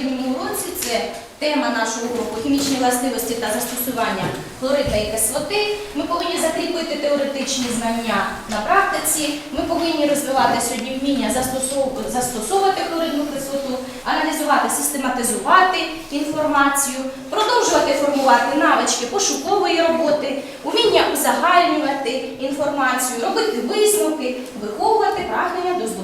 попередньому уроці це тема нашого уроку хімічні властивості та застосування хлоридної кислоти. Ми повинні закріпити теоретичні знання на практиці. Ми повинні розвивати сьогодні вміння застосовувати хлоридну кислоту, аналізувати, систематизувати інформацію, продовжувати формувати навички пошукової роботи, уміння узагальнювати інформацію, робити висновки, виховувати прагнення до знань.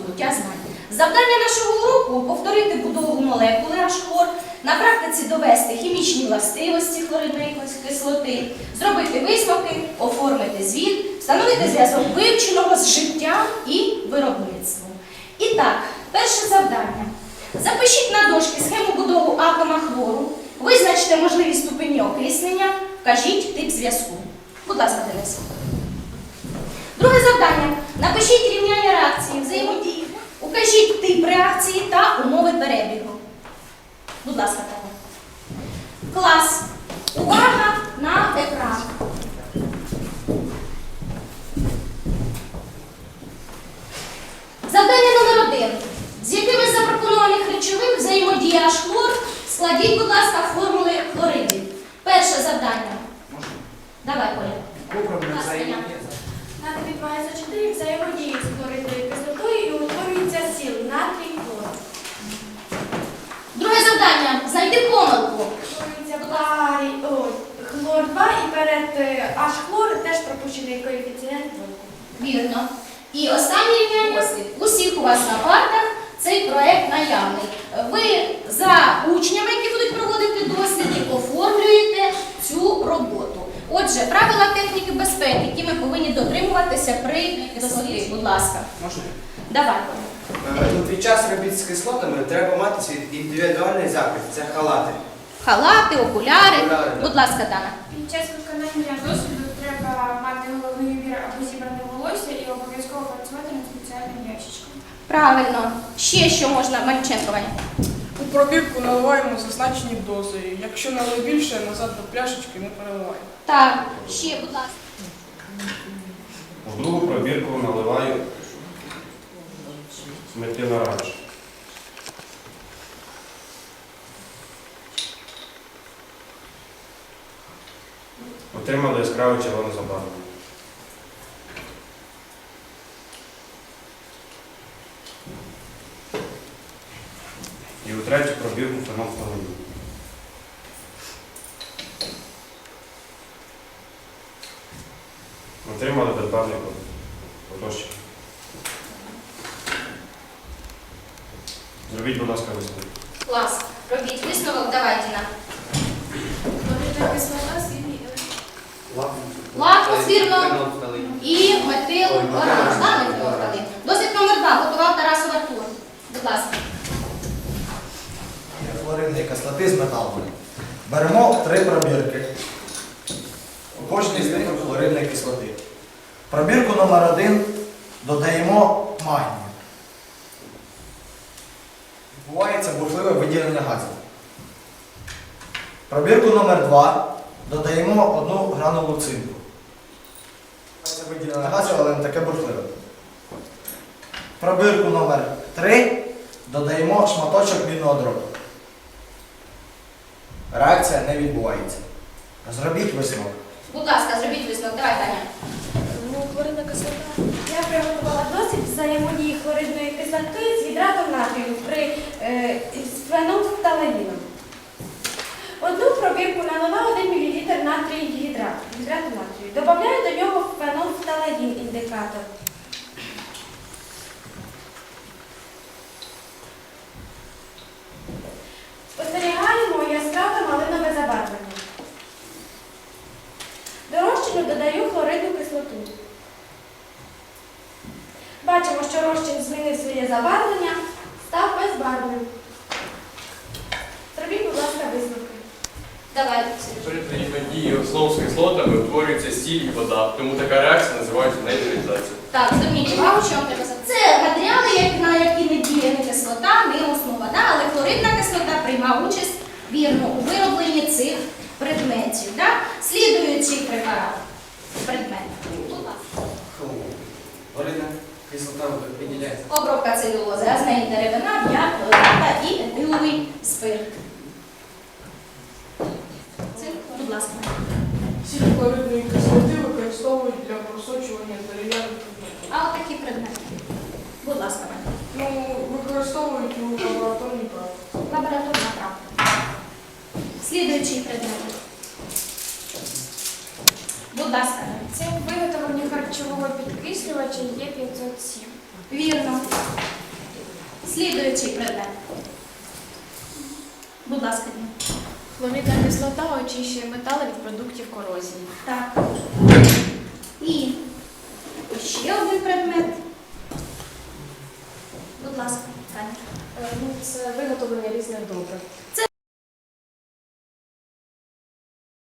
Завдання нашого уроку повторити будову молекули H-хлор, на практиці довести хімічні властивості хлоридної кислоти, зробити висновки, оформити звіт, встановити зв'язок вивченого з життям і виробництвом. І так, перше завдання. Запишіть на дошки схему будову атома хлору, визначте можливі ступені окиснення, вкажіть тип зв'язку. Будь ласка, Денис. Друге завдання. Напишіть рівняння реакції взаємодії. Укажіть тип реакції та умови перебігу. Будь ласка, Таня. Клас. Увага на екран. Завдання номер один. З якими з запропонованих речовин взаємодія H-хлор складіть, будь ласка, формули хлоридів. Перше завдання. Давай, Коля. Натрій 24 взаємодіє з хлоридною кислотою сіл натрій хлор. Друге завдання. Знайди помилку. Утворюється барій, о, хлор 2 і перед е, аж хлор теж пропущений коефіцієнт. Вірно. І останнє рівняння усіх у вас на партах цей проект наявний. Ви за учнями, які будуть проводити Отже, правила техніки безпеки, які ми повинні дотримуватися при досліді. Будь ласка, Можна? давай. Е, ну, Під час робіт з кислотами треба мати свій індивідуальний захист. Це халати. Халати, окуляри. Окуляри, да. Будь ласка, Дана. Під час виконання досвіду треба мати головний убір або зібране волосся і обов'язково працювати над спеціальним ящичком. Правильно. Ще що можна, Манченко Ваня? Пробірку наливаємо зазначені дози. Якщо налили більше, назад до пляшечки не переливаємо. Так, ще, будь ласка. В другу пробірку наливаю метилоранж. Отримали яскраве червоне забарвлення. Третю пробірку фенолфталин. Отримали безбарвний поточок. Зробіть, будь ласка, висновок. Клас. Робіть висновок, давай, Діна. Хлоридна кислота сильний Лакмус, вірно. І метил оранж. метил оранж. Досвід номер два. Готував Тарасов Артур. Будь ласка. Хлоридної кислоти з металами. Беремо три пробірки. У кожній з них хлоридної кислоти. Пробірку номер один додаємо магнію. Відбувається бурхливе виділення газів. Пробірку номер два додаємо одну гранулу цинку. Це виділення газів, але не таке бурхливе. Пробірку номер 3 додаємо шматочок мідного дроту. Реакція не відбувається. Зробіть висновок. Будь ласка, зробіть висновок. Давай, Таня. Ну, хлоридна кислота. Я приготувала досвід взаємодії хлоридної кислоти з гідратом натрію розчину додаю хлоридну кислоту. Бачимо, що розчин змінив своє забарвлення, став безбарвним. Зробіть, будь ласка, висновки. Давай. При взаємодії основ з кислотами утворюється сіль і вода, тому така реакція називається нейтралізацією. Так, зверніть увагу, що вам треба сказати. Це матеріали, на які не діє не кислота, не основа. Да? Але хлоридна кислота приймав участь вірно у виробленні цих предметів. Да? Слідуючий препарат. Хлоридна кислота виділяється. Обробка целюлози, а з неї деревина, м'як, лопата і етиловий спирт. Це, будь ласка. Сіль хлоридної кислоти використовують для просочування дерев'яних предметів. А от такі предмети. Будь ласка, пані. Ну, використовують у лабораторній практиці. Лабораторна практика. Слідуючий предмет. Будь ласка. Це виготовлення харчового підкислювача є 507. Вірно. Слідуючий предмет. Будь ласка, Діна. Хлоридна кислота очищує метали від продуктів корозії. Так. І ще один предмет. Будь ласка, Таня. Ну, це виготовлення різних добрив.